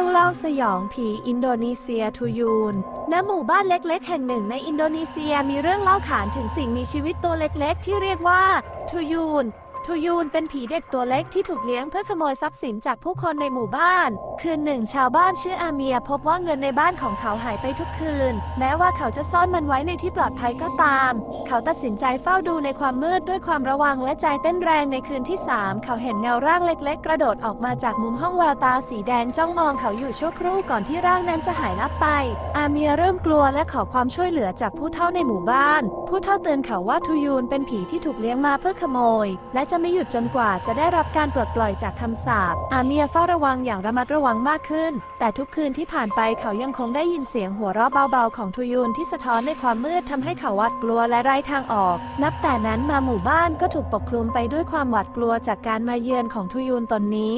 รื่องเล่าสยองผีอินโดนีเซียทูยูน ณ หมู่บ้านเล็กๆ แห่งหนึ่งในอินโดนีเซียมีเรื่องเล่าขานถึงสิ่งมีชีวิตตัวเล็กๆ ที่เรียกว่าทูยูน ทูยูนเป็นผีเด็กตัวเล็กที่ถูกเลี้ยงเพื่อขโมยทรัพย์สินจากผู้คนในหมู่บ้าน คืนหนึ่งชาวบ้านชื่ออาเมียพบว่าเงินในบ้านของเขาหายไปทุกคืน แม้ว่าเขาจะซ่อนมันไว้ในที่ปลอดภัยก็ตาม เขาตัดสินใจเฝ้าดูในความมืดด้วยความระวังและใจเต้นแรงในคืนที่สามเขาเห็นเงาร่างเล็ก ๆ กระโดดออกมาจากมุมห้องแววตาสีแดงจ้องมองเขาอยู่ชั่วครู่ก่อนที่ร่างนั้นจะหายลับไป อาเมียเริ่มกลัวและขอความช่วยเหลือจากผู้เฒ่าในหมู่บ้าน ผู้เฒ่าเตือนเขาว่าทูยูนเป็นผีที่ถูกเลี้ยงมาเพื่อขโมย และจะไม่หยุดจนกว่าจะได้รับการปลดปล่อยจากคำสาปอาเมียเฝ้าระวังอย่างระมัดระวังมากขึ้น แต่ทุกคืนที่ผ่านไปเขายังคงได้ยินเสียงหัวเราะเบาๆของทูยูนที่สะท้อนในความมืดทำให้เขาหวาดกลัวและไร้ทางออก นับแต่นั้นมาหมู่บ้านก็ถูกปกคลุมไปด้วยความหวาดกลัวจากการมาเยือนของทูยูนตนนี้